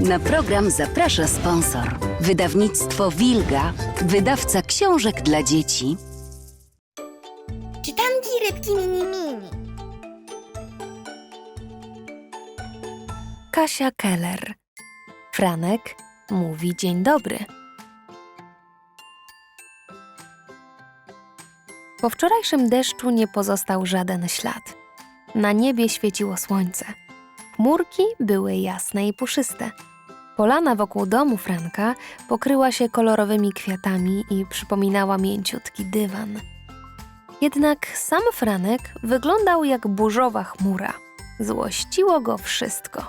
Na program zaprasza sponsor. Wydawnictwo Wilga, wydawca książek dla dzieci. Czytanki rybki mini mini. Kasia Keller. Franek mówi dzień dobry. Po wczorajszym deszczu nie pozostał żaden ślad. Na niebie świeciło słońce. Chmurki były jasne i puszyste. Polana wokół domu Franka pokryła się kolorowymi kwiatami i przypominała mięciutki dywan. Jednak sam Franek wyglądał jak burzowa chmura. Złościło go wszystko.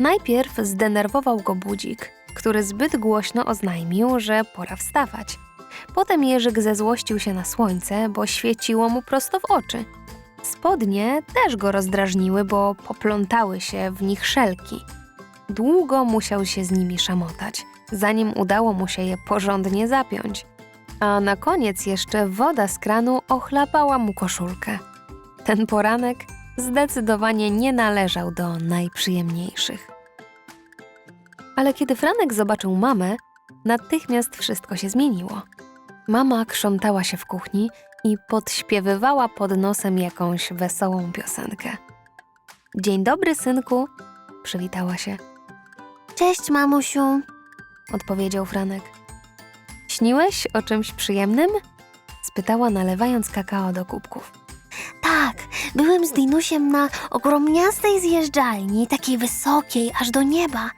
Najpierw zdenerwował go budzik, który zbyt głośno oznajmił, że pora wstawać. Potem Jerzyk zezłościł się na słońce, bo świeciło mu prosto w oczy. Spodnie też go rozdrażniły, bo poplątały się w nich szelki. Długo musiał się z nimi szamotać, zanim udało mu się je porządnie zapiąć. A na koniec jeszcze woda z kranu ochlapała mu koszulkę. Ten poranek zdecydowanie nie należał do najprzyjemniejszych. Ale kiedy Franek zobaczył mamę, natychmiast wszystko się zmieniło. Mama krzątała się w kuchni i podśpiewywała pod nosem jakąś wesołą piosenkę. Dzień dobry, synku, przywitała się. Cześć, mamusiu. odpowiedział Franek. Śniłeś o czymś przyjemnym? spytała, nalewając kakao do kubków. Tak, byłem z Dinusiem na ogromniastej zjeżdżalni, takiej wysokiej, aż do nieba.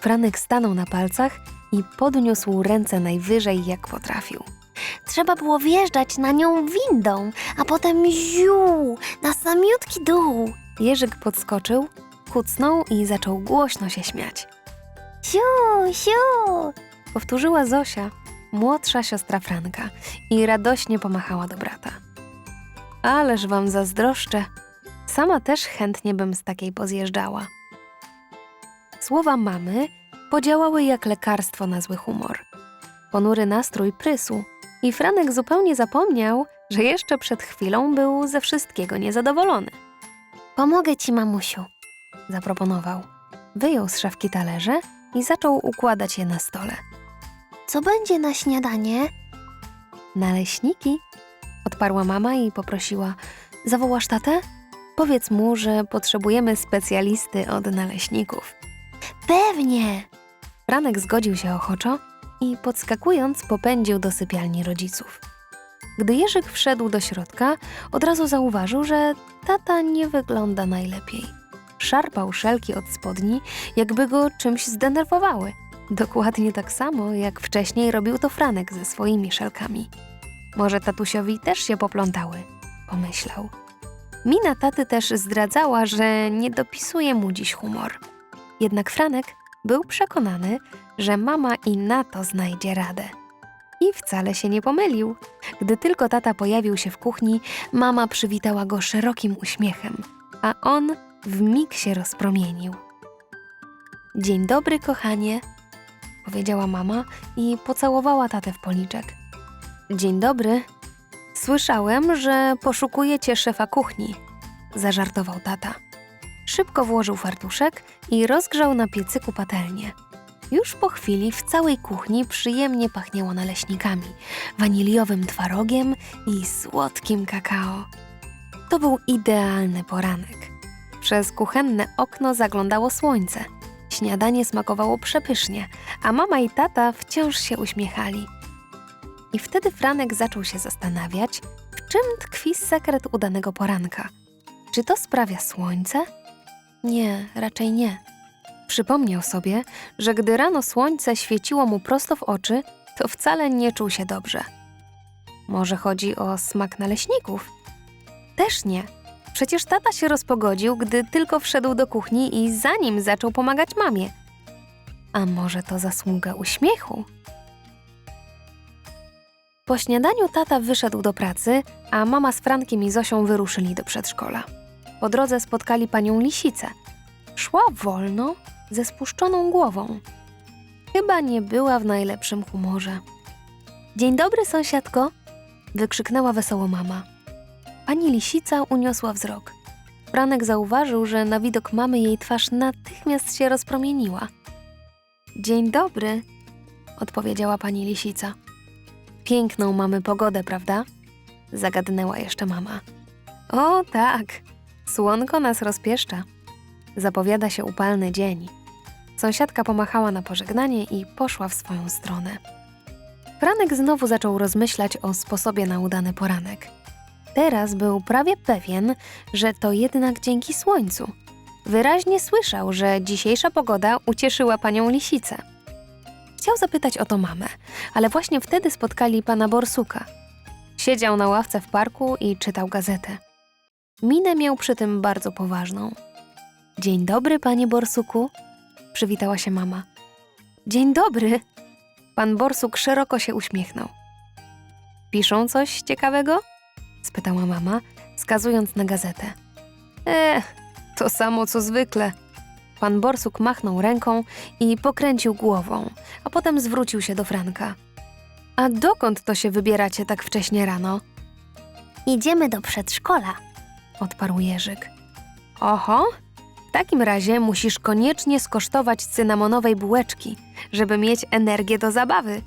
Franek stanął na palcach i podniósł ręce najwyżej, jak potrafił. Trzeba było wjeżdżać na nią windą, a potem ziu, na samiutki dół. Jerzyk podskoczył, kucnął i zaczął głośno się śmiać. Siu, siu. Powtórzyła Zosia, młodsza siostra Franka, i radośnie pomachała do brata. Ależ wam zazdroszczę. Sama też chętnie bym z takiej pozjeżdżała. Słowa mamy podziałały jak lekarstwo na zły humor. Ponury nastrój prysł i Franek zupełnie zapomniał, że jeszcze przed chwilą był ze wszystkiego niezadowolony. Pomogę ci, mamusiu. Zaproponował. Wyjął z szafki talerze i zaczął układać je na stole. Co będzie na śniadanie? Naleśniki? Odparła mama i poprosiła: Zawołasz tatę? Powiedz mu, że potrzebujemy specjalisty od naleśników. Pewnie. Franek zgodził się ochoczo i podskakując popędził do sypialni rodziców. Gdy Jerzyk wszedł do środka, od razu zauważył, że tata nie wygląda najlepiej. Szarpał szelki od spodni, jakby go czymś zdenerwowały. Dokładnie tak samo, jak wcześniej robił to Franek ze swoimi szelkami. Może tatusiowi też się poplątały, pomyślał. Mina taty też zdradzała, że nie dopisuje mu dziś humor. Jednak Franek był przekonany, że mama i na to znajdzie radę. I wcale się nie pomylił. Gdy tylko tata pojawił się w kuchni, mama przywitała go szerokim uśmiechem, a on w mig się rozpromienił. Dzień dobry, kochanie, powiedziała mama i pocałowała tatę w policzek. Dzień dobry. Słyszałem, że poszukujecie szefa kuchni, zażartował tata. Szybko włożył fartuszek i rozgrzał na piecyku patelnię. Już po chwili w całej kuchni przyjemnie pachniało naleśnikami, waniliowym twarogiem i słodkim kakao. To był idealny poranek. Przez kuchenne okno zaglądało słońce. Śniadanie smakowało przepysznie, a mama i tata wciąż się uśmiechali. I wtedy Franek zaczął się zastanawiać, w czym tkwi sekret udanego poranka. Czy to sprawia słońce? Nie, raczej nie. Przypomniał sobie, że gdy rano słońce świeciło mu prosto w oczy, to wcale nie czuł się dobrze. Może chodzi o smak naleśników? Też nie. Przecież tata się rozpogodził, gdy tylko wszedł do kuchni i zanim zaczął pomagać mamie. A może to zasługa uśmiechu? Po śniadaniu tata wyszedł do pracy, a mama z Frankiem i Zosią wyruszyli do przedszkola. Po drodze spotkali panią Lisicę. Szła wolno, ze spuszczoną głową. Chyba nie była w najlepszym humorze. Dzień dobry, sąsiadko! wykrzyknęła wesoło mama. Pani Lisica uniosła wzrok. Franek zauważył, że na widok mamy jej twarz natychmiast się rozpromieniła. Dzień dobry, odpowiedziała pani lisica. Piękną mamy pogodę, prawda? Zagadnęła jeszcze mama. O, tak, słonko nas rozpieszcza. Zapowiada się upalny dzień. Sąsiadka pomachała na pożegnanie i poszła w swoją stronę. Franek znowu zaczął rozmyślać o sposobie na udany poranek. Teraz był prawie pewien, że to jednak dzięki słońcu. Wyraźnie słyszał, że dzisiejsza pogoda ucieszyła panią lisicę. Chciał zapytać o to mamę, ale właśnie wtedy spotkali pana Borsuka. Siedział na ławce w parku i czytał gazetę. Minę miał przy tym bardzo poważną. Dzień dobry, panie Borsuku, przywitała się mama. Dzień dobry. Pan Borsuk szeroko się uśmiechnął. Piszą coś ciekawego? Spytała mama, wskazując na gazetę. E, to samo co zwykle. Pan Borsuk machnął ręką i pokręcił głową, a potem zwrócił się do Franka. A dokąd to się wybieracie tak wcześnie rano? Idziemy do przedszkola. odparł Jerzyk. Oho, w takim razie musisz koniecznie skosztować cynamonowej bułeczki, żeby mieć energię do zabawy.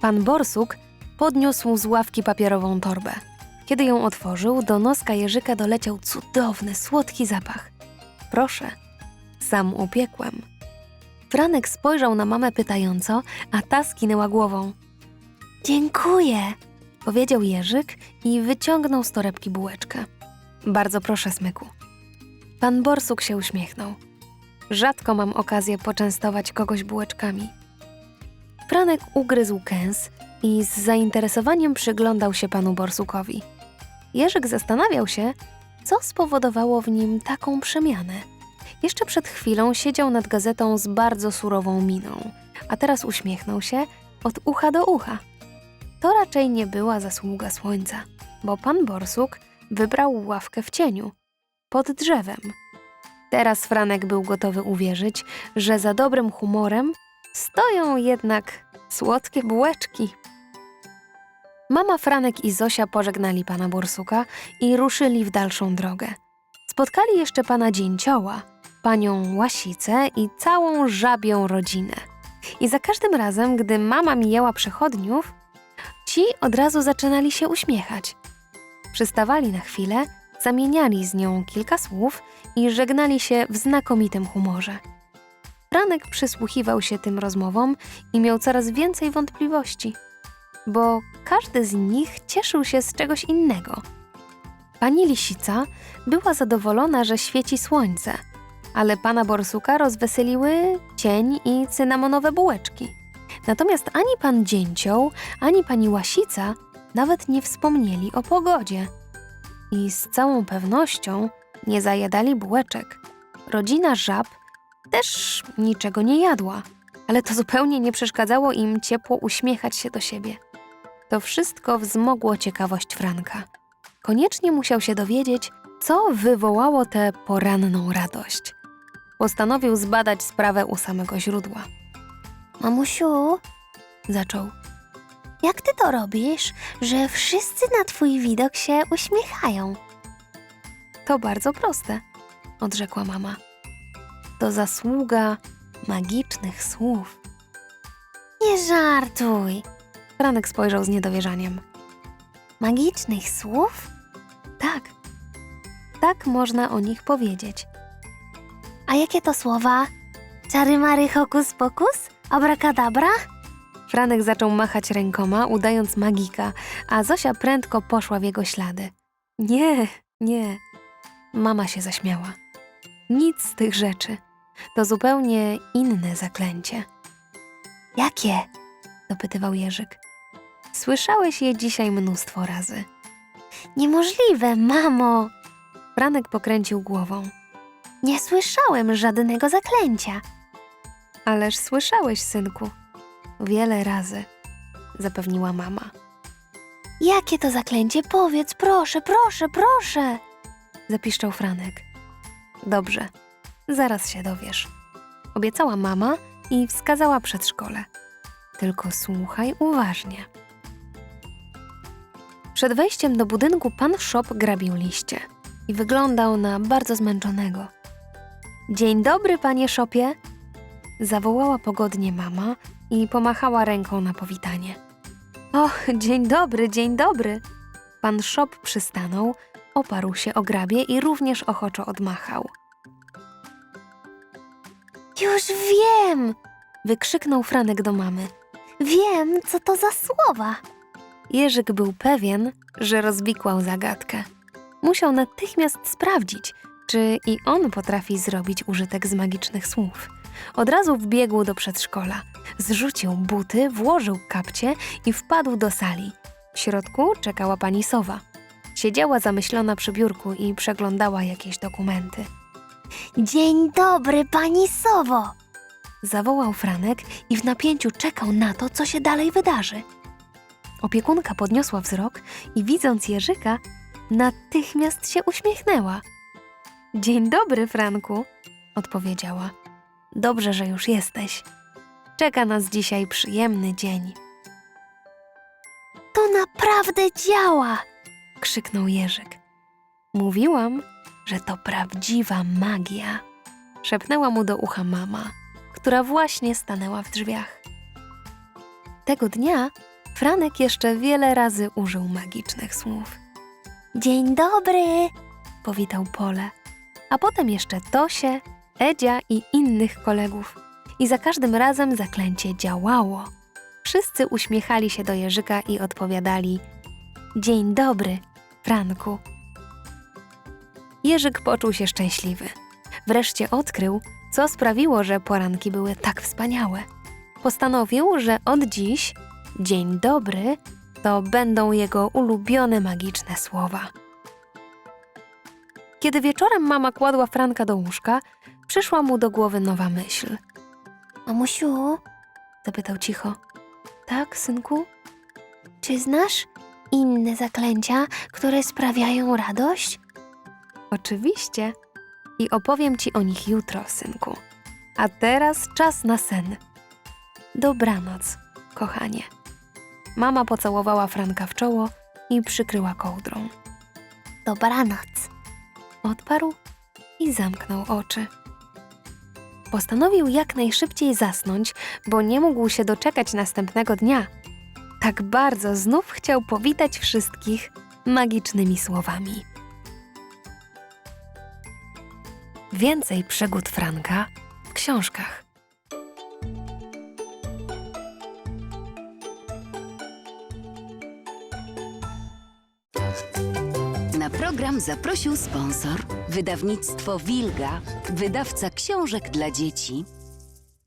Pan Borsuk podniósł z ławki papierową torbę. Kiedy ją otworzył, do noska Jerzyka doleciał cudowny, słodki zapach. Proszę, sam upiekłem. Franek spojrzał na mamę pytająco, a ta skinęła głową. Dziękuję. Powiedział Jerzyk i wyciągnął z torebki bułeczkę. Bardzo proszę, smyku. Pan Borsuk się uśmiechnął. Rzadko mam okazję poczęstować kogoś bułeczkami. Franek ugryzł kęs i z zainteresowaniem przyglądał się panu Borsukowi. Jerzyk zastanawiał się, co spowodowało w nim taką przemianę. Jeszcze przed chwilą siedział nad gazetą z bardzo surową miną, a teraz uśmiechnął się od ucha do ucha. To raczej nie była zasługa słońca, bo pan Borsuk wybrał ławkę w cieniu, pod drzewem. Teraz Franek był gotowy uwierzyć, że za dobrym humorem stoją jednak słodkie bułeczki. Mama Franek i Zosia pożegnali pana Borsuka i ruszyli w dalszą drogę. Spotkali jeszcze pana Dzięcioła, panią Łasicę i całą żabią rodzinę. I za każdym razem, gdy mama mijała przechodniów, Ci od razu zaczynali się uśmiechać. Przystawali na chwilę, zamieniali z nią kilka słów i żegnali się w znakomitym humorze. Franek przysłuchiwał się tym rozmowom i miał coraz więcej wątpliwości, bo każdy z nich cieszył się z czegoś innego. Pani Lisica była zadowolona, że świeci słońce, ale pana Borsuka rozweseliły cień i cynamonowe bułeczki. Natomiast ani pan Dzięcioł, ani pani Łasica nawet nie wspomnieli o pogodzie. I z całą pewnością nie zajadali bułeczek. Rodzina żab też niczego nie jadła, ale to zupełnie nie przeszkadzało im ciepło uśmiechać się do siebie. To wszystko wzmogło ciekawość Franka. Koniecznie musiał się dowiedzieć, co wywołało tę poranną radość. Postanowił zbadać sprawę u samego źródła. Mamusiu, Zaczął. jak ty to robisz, że wszyscy na twój widok się uśmiechają? To bardzo proste, odrzekła mama. To zasługa magicznych słów. Nie żartuj. Franek spojrzał z niedowierzaniem. Magicznych słów? Tak, tak można o nich powiedzieć. A jakie to słowa? Czary mary hokus pokus? Abracadabra? Franek zaczął machać rękoma, udając magika, a Zosia prędko poszła w jego ślady. Nie, nie. Mama się zaśmiała. Nic z tych rzeczy. To zupełnie inne zaklęcie, Jakie? dopytywał Jerzyk. Słyszałeś je dzisiaj mnóstwo razy. Niemożliwe, mamo. Franek pokręcił głową. Nie słyszałem żadnego zaklęcia. Ależ słyszałeś, synku. Wiele razy, zapewniła mama. Jakie to zaklęcie? Powiedz, proszę, proszę, proszę. Zapiszczał Franek. Dobrze, zaraz się dowiesz. Obiecała mama i wskazała przedszkole. Tylko słuchaj uważnie. Przed wejściem do budynku pan Szop grabił liście i wyglądał na bardzo zmęczonego. Dzień dobry, panie Szopie, Zawołała pogodnie mama i pomachała ręką na powitanie. Och, dzień dobry, dzień dobry! Pan Szop przystanął, oparł się o grabie i również ochoczo odmachał. Już wiem! Wykrzyknął Franek do mamy. Wiem, co to za słowa. Jerzyk był pewien, że rozwikłał zagadkę. Musiał natychmiast sprawdzić, czy i on potrafi zrobić użytek z magicznych słów. Od razu wbiegł do przedszkola, zrzucił buty, włożył kapcie i wpadł do sali. W środku czekała pani Sowa. Siedziała zamyślona przy biurku i przeglądała jakieś dokumenty. Dzień dobry, pani Sowo! Zawołał Franek i w napięciu czekał na to, co się dalej wydarzy. Opiekunka podniosła wzrok i widząc Jerzyka, natychmiast się uśmiechnęła. Dzień dobry, Franku, odpowiedziała. Dobrze, że już jesteś. Czeka nas dzisiaj przyjemny dzień, To naprawdę działa! krzyknął Jerzyk. Mówiłam, że to prawdziwa magia, szepnęła mu do ucha mama, która właśnie stanęła w drzwiach. Tego dnia Franek jeszcze wiele razy użył magicznych słów. Dzień dobry! Powitał Pole, a potem jeszcze Tosię, Edzia i innych kolegów. I za każdym razem zaklęcie działało. Wszyscy uśmiechali się do Jerzyka i odpowiadali: Dzień dobry, Franku. Jerzyk poczuł się szczęśliwy. Wreszcie odkrył, co sprawiło, że poranki były tak wspaniałe. Postanowił, że od dziś dzień dobry to będą jego ulubione magiczne słowa. Kiedy wieczorem mama kładła Franka do łóżka, przyszła mu do głowy nowa myśl. Mamusiu, Zapytał cicho. Tak, synku? czy znasz inne zaklęcia, które sprawiają radość? Oczywiście. I opowiem ci o nich jutro, synku. A teraz czas na sen. Dobranoc, kochanie. Mama pocałowała Franka w czoło i przykryła kołdrą. Dobranoc. Odparł i zamknął oczy. Postanowił jak najszybciej zasnąć, bo nie mógł się doczekać następnego dnia. Tak bardzo znów chciał powitać wszystkich magicznymi słowami. Więcej przygód Franka w książkach. Program zaprosił sponsor, wydawnictwo Wilga, wydawca książek dla dzieci